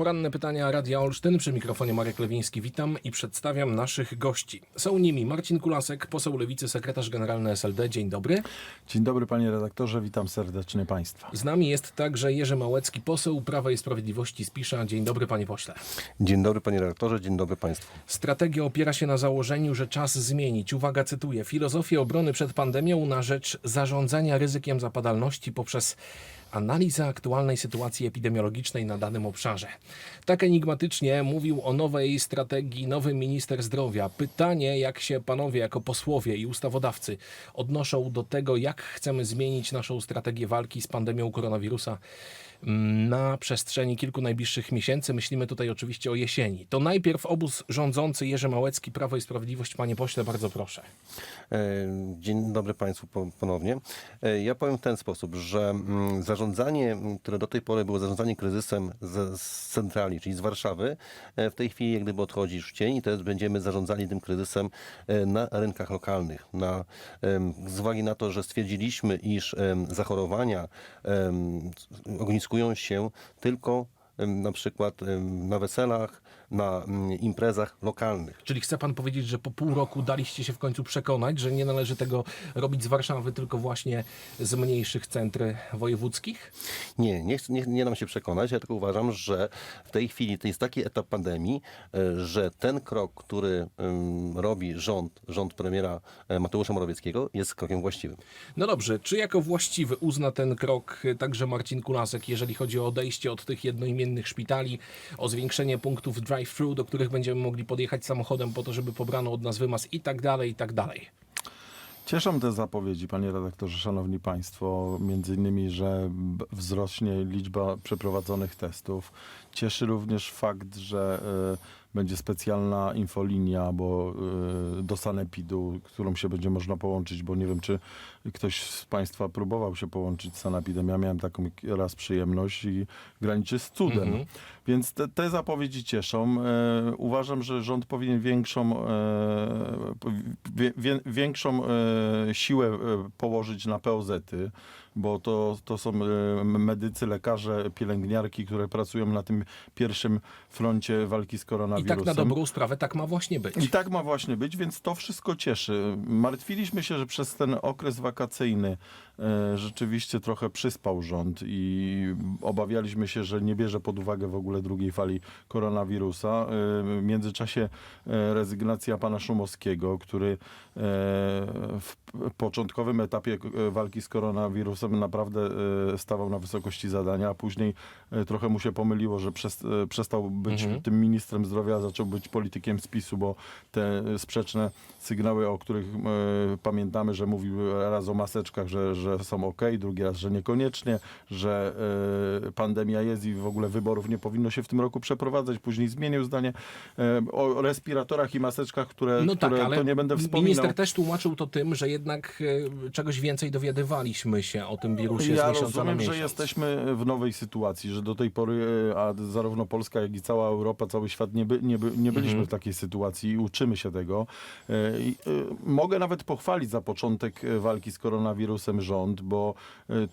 Poranne pytania Radia Olsztyn. Przy mikrofonie Marek Lewiński. Witam i przedstawiam naszych gości. Są nimi Marcin Kulasek, poseł Lewicy, sekretarz generalny SLD. Dzień dobry. Dzień dobry panie redaktorze, witam serdecznie państwa. Z nami jest także Jerzy Małecki, poseł Prawa i Sprawiedliwości z Pisza. Dzień dobry panie pośle. Dzień dobry panie redaktorze, dzień dobry państwu. Strategia opiera się na założeniu, że czas zmienić. Uwaga, cytuję. Filozofię obrony przed pandemią na rzecz zarządzania ryzykiem zapadalności poprzez analizę aktualnej sytuacji epidemiologicznej na danym obszarze. Tak enigmatycznie mówił o nowej strategii nowy minister zdrowia. Pytanie, jak się panowie jako posłowie i ustawodawcy odnoszą do tego, jak chcemy zmienić naszą strategię walki z pandemią koronawirusa na przestrzeni kilku najbliższych miesięcy. Myślimy tutaj oczywiście o jesieni. To najpierw obóz rządzący Jerzy Małecki, Prawo i Sprawiedliwość. Panie pośle, bardzo proszę. E, Dzień dobry państwu po- ponownie. E, Ja powiem w ten sposób, że mm, zarządzanie, które do tej pory było zarządzanie kryzysem z, centrali, czyli z Warszawy, e, w tej chwili jak gdyby odchodzi w cień i teraz będziemy zarządzali tym kryzysem na rynkach lokalnych. Na, z uwagi na to, że stwierdziliśmy, iż zachorowania em, ogniskują się tylko na przykład na weselach, na mm, imprezach lokalnych. Czyli chce pan powiedzieć, że po pół roku daliście się w końcu przekonać, że nie należy tego robić z Warszawy, tylko właśnie z mniejszych centr wojewódzkich? Nie, nie, nie, nie dam się przekonać. Ja tylko uważam, że w tej chwili to jest taki etap pandemii, e, że ten krok, który robi rząd, rząd premiera e, Mateusza Morawieckiego, jest krokiem właściwym. No dobrze, czy jako właściwy uzna ten krok także Marcin Kulasek, jeżeli chodzi o odejście od tych jednoimiennych szpitali, o zwiększenie punktów drive-thru, do których będziemy mogli podjechać samochodem po to, żeby pobrano od nas wymaz i tak dalej, i tak dalej. Cieszą te zapowiedzi, panie redaktorze, szanowni państwo, między innymi, że wzrośnie liczba przeprowadzonych testów. Cieszy również fakt, że e, będzie specjalna infolinia bo, e, do Sanepidu, którą się będzie można połączyć, bo nie wiem, czy ktoś z państwa próbował się połączyć z Sanepidem. Ja miałem taką raz przyjemność i graniczy z cudem. Mhm. Więc te, te zapowiedzi cieszą. E, uważam, że rząd powinien większą, e, większą e, siłę położyć na POZ-y, bo to, to są e, medycy, lekarze, pielęgniarki, które pracują na tym pierwszym froncie walki z I koronawirusem. tak na dobrą sprawę tak ma właśnie być. I tak ma właśnie być, więc to wszystko cieszy. Martwiliśmy się, że przez ten okres wakacyjny e, rzeczywiście trochę przyspał rząd i obawialiśmy się, że nie bierze pod uwagę w ogóle drugiej fali koronawirusa. E, w międzyczasie rezygnacja pana Szumowskiego, który w początkowym etapie walki z koronawirusem naprawdę e, stawał na wysokości zadania, a później e, trochę mu się pomyliło, że e, przestał być Mhm. tym ministrem zdrowia, a zaczął być politykiem spisu, bo te sprzeczne sygnały, o których pamiętamy, że mówił raz o maseczkach, że, że są ok, drugi raz, że niekoniecznie, że pandemia jest i w ogóle wyborów nie powinno się w tym roku przeprowadzać. Później zmienił zdanie o respiratorach i maseczkach, które, No tak, które to nie będę wspominał. minister też tłumaczył to tym, że jednak czegoś więcej dowiadywaliśmy się o tym wirusie Ja z miesiąca na rozumiem, miesiąc. że jesteśmy w nowej sytuacji, że do tej pory, e, a zarówno Polska, jak i cała Europa, cały świat nie, by, nie, by, nie byliśmy Mhm. w takiej sytuacji i uczymy się tego. E, i, e, Mogę nawet pochwalić za początek walki z koronawirusem rząd, bo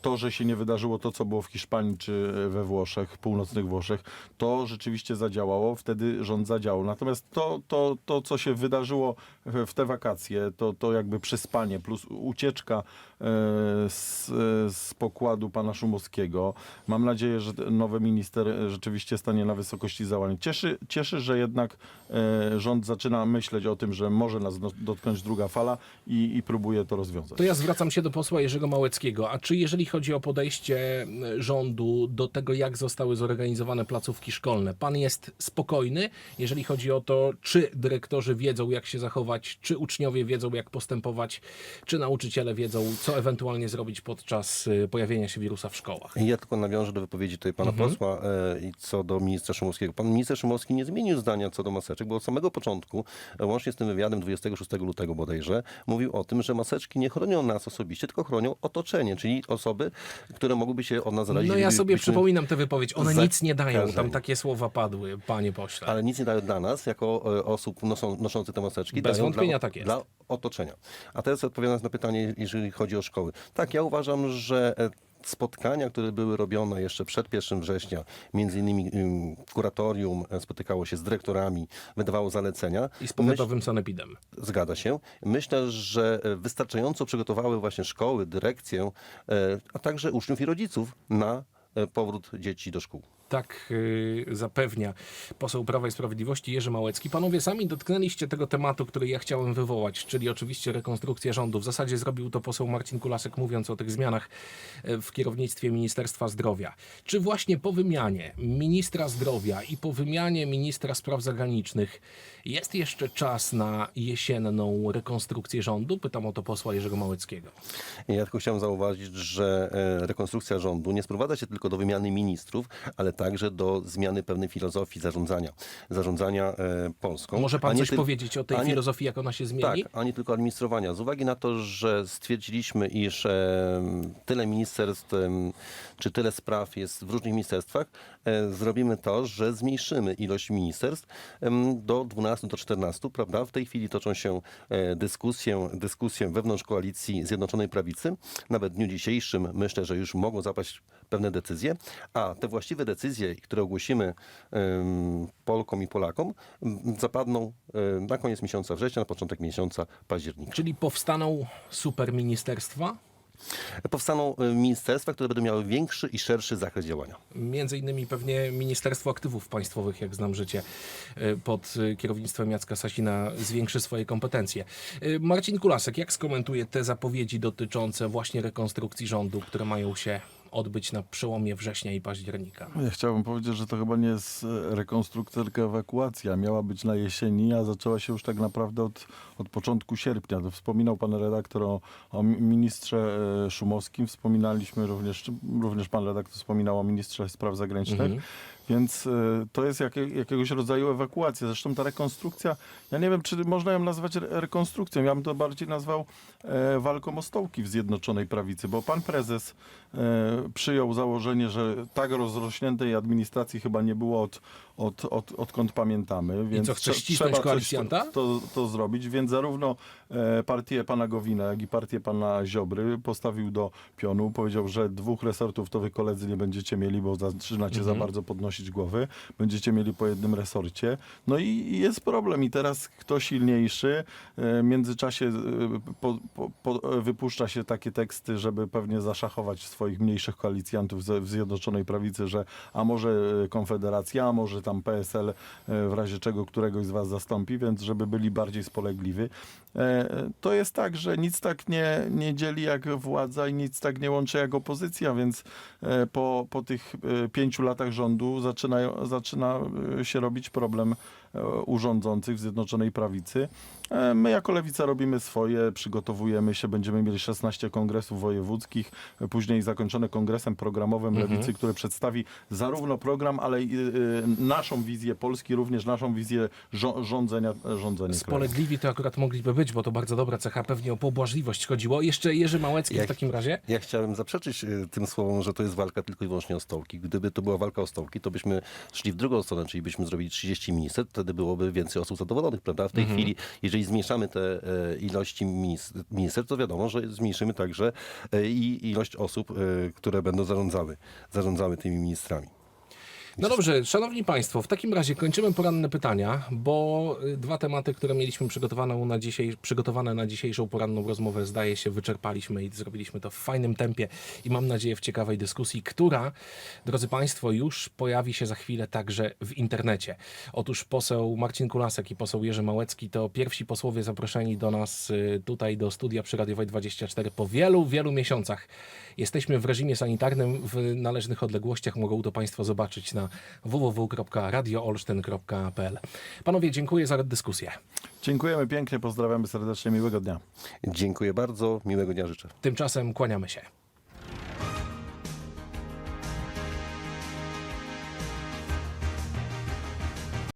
to, że się nie wydarzyło to, co było w Hiszpanii czy we Włoszech, północnych Włoszech, to rzeczywiście zadziałało, wtedy rząd zadziałał. Natomiast to, to, to co się wydarzyło w te wakacje, to, to jakby przespanie plus ucieczka z, z pokładu pana Szumowskiego. Mam nadzieję, że nowy minister e, rzeczywiście stanie na wysokości założeń. Cieszy, cieszy że jednak e, rząd zaczyna myśleć o tym, że może nas do- dotknąć druga fala i, i próbuje to rozwiązać. To ja zwracam się do posła Jerzego Małeckiego. A czy jeżeli chodzi o podejście m, rządu do tego, jak zostały zorganizowane placówki szkolne, pan jest spokojny, jeżeli chodzi o to, czy dyrektorzy wiedzą, jak się zachować, czy uczniowie wiedzą, jak postępować, czy nauczyciele wiedzą, co ewentualnie zrobić podczas y, pojawienia się wirusa w szkołach? Ja tylko nawiążę do wypowiedzi tutaj pana posła e, i co do ministra Szumowskiego. Pan minister Szumowski nie zmienił zdania co do maseczek, bo od samego początku, e, łącznie z tym wywiadem 26 lutego bodajże, mówił o tym, że maseczki nie chronią nas osobiście, tylko chronią otoczenie, czyli osoby, które mogłyby się od nas zarazić. No ja sobie przypominam tę wypowiedź. One nic nie dają. Tam takie słowa padły, panie pośle. Ale nic nie dają dla nas, jako e, osób noszą, noszących te maseczki. Bez wątpienia dla, tak jest. Dla otoczenia. A teraz odpowiadając na pytanie, jeżeli chodzi o szkoły. Tak, ja uważam, że e, spotkania, które były robione jeszcze przed 1 września, między innymi ym, kuratorium e, spotykało się z dyrektorami, wydawało zalecenia. I z powiatowym sanepidem. Zgadza się. Myślę, że e, wystarczająco przygotowały właśnie szkoły, dyrekcję, a także uczniów i rodziców na powrót dzieci do szkół. Tak y, zapewnia poseł Prawa i Sprawiedliwości Jerzy Małecki. Panowie sami dotknęliście tego tematu, który ja chciałem wywołać, czyli oczywiście rekonstrukcja rządu. W zasadzie zrobił to poseł Marcin Kulasek, mówiąc o tych zmianach e, w kierownictwie Ministerstwa Zdrowia. Czy właśnie po wymianie ministra zdrowia i po wymianie ministra spraw zagranicznych jest jeszcze czas na jesienną rekonstrukcję rządu? Pytam o to posła Jerzego Małeckiego. Ja tylko chciałem zauważyć, że e, rekonstrukcja rządu nie sprowadza się tylko do wymiany ministrów, ale także do zmiany pewnej filozofii zarządzania, zarządzania e, Polską. Może pan coś tyl- powiedzieć o tej nie- filozofii, jak ona się zmieni? Tak, a nie tylko administrowania. Z uwagi na to, że stwierdziliśmy, iż e, tyle ministerstw, czy tyle spraw jest w różnych ministerstwach, e, zrobimy to, że zmniejszymy ilość ministerstw do 12, do 14, prawda? W tej chwili toczą się dyskusje, dyskusje wewnątrz koalicji Zjednoczonej Prawicy. Nawet w dniu dzisiejszym myślę, że już mogą zapaść pewne decyzje, a te właściwe decyzje, które ogłosimy Polkom i Polakom, zapadną e, na koniec miesiąca września, na początek miesiąca października. Czyli powstaną superministerstwa? Powstaną e, ministerstwa, które będą miały większy i szerszy zakres działania. Między innymi pewnie Ministerstwo Aktywów Państwowych, jak znam życie, y, pod y, kierownictwem Jacka Sasina zwiększy swoje kompetencje. Y, Marcin Kulasek, jak skomentuje te zapowiedzi dotyczące właśnie rekonstrukcji rządu, które mają się odbyć na przełomie września i października? Ja chciałbym powiedzieć, że to chyba nie jest e, rekonstrukcja, tylko ewakuacja. Miała być na jesieni, a zaczęła się już tak naprawdę od, od początku sierpnia. To wspominał pan redaktor o, o mi- ministrze e, Szumowskim, wspominaliśmy również, również pan redaktor wspominał o ministrze spraw zagranicznych. Mhm. Więc e, to jest jakie, jakiegoś rodzaju ewakuacja. Zresztą ta rekonstrukcja, ja nie wiem, czy można ją nazwać re- rekonstrukcją. Ja bym to bardziej nazwał e, walką o stołki w Zjednoczonej Prawicy, bo pan prezes e, przyjął założenie, że tak rozrośniętej administracji chyba nie było od, od, od, odkąd pamiętamy. Więc co, chce ścisnąć trzeba koalicjanta? To, to, to zrobić, więc zarówno e, partię pana Gowina, jak i partię pana Ziobry postawił do pionu. Powiedział, że dwóch resortów to wy koledzy nie będziecie mieli, bo zaczynacie za bardzo podnosić głowy. Będziecie mieli po jednym resorcie. No i i jest problem. I teraz kto silniejszy e, w międzyczasie e, po, po, po, wypuszcza się takie teksty, żeby pewnie zaszachować swoich mniejszych koalicjantów w Zjednoczonej Prawicy, że a może Konfederacja, a może tam PSL e, w razie czego któregoś z was zastąpi, więc żeby byli bardziej spolegliwi. E, To jest tak, że nic tak nie, nie dzieli jak władza i nic tak nie łączy jak opozycja, więc e, po, po tych pięciu latach rządu zaczyna, zaczyna się robić problem e, u rządzących w Zjednoczonej Prawicy. My jako Lewica robimy swoje, przygotowujemy się, będziemy mieli 16 kongresów wojewódzkich, później zakończone kongresem programowym Lewicy, który przedstawi zarówno program, ale i e, naszą wizję Polski, również naszą wizję żo- rządzenia, rządzenia krajem. Spolegliwi to akurat mogliby być, bo to bardzo dobra cecha. Pewnie o pobłażliwość chodziło. Jeszcze Jerzy Małecki w Jak- takim razie? Ja chciałem zaprzeczyć y, tym słowom, że to jest walka tylko i wyłącznie o stołki. Gdyby to była walka o stołki, to byśmy szli w drugą stronę, czyli byśmy zrobili 30 ministerstw, wtedy byłoby więcej osób zadowolonych, prawda? W tej chwili, jeżeli zmniejszamy te e, ilości minis- ministerstw, to wiadomo, że zmniejszymy także e, i ilość osób, e, które będą zarządzały, zarządzały tymi ministrami. No dobrze, szanowni państwo, w takim razie kończymy poranne pytania, bo y, dwa tematy, które mieliśmy przygotowane na, przygotowane na dzisiejszą poranną rozmowę, zdaje się, wyczerpaliśmy i zrobiliśmy to w fajnym tempie i mam nadzieję w ciekawej dyskusji, która, drodzy państwo, już pojawi się za chwilę także w internecie. Otóż poseł Marcin Kulasek i poseł Jerzy Małecki to pierwsi posłowie zaproszeni do nas y, tutaj do studia przy Radiowej 24 po wielu, wielu miesiącach. Jesteśmy w reżimie sanitarnym w należnych odległościach. Mogą to Państwo zobaczyć na www.radioolsztyn.pl. Panowie, dziękuję za dyskusję. Dziękujemy pięknie, pozdrawiamy serdecznie, miłego dnia. Dziękuję bardzo, miłego dnia życzę. Tymczasem kłaniamy się.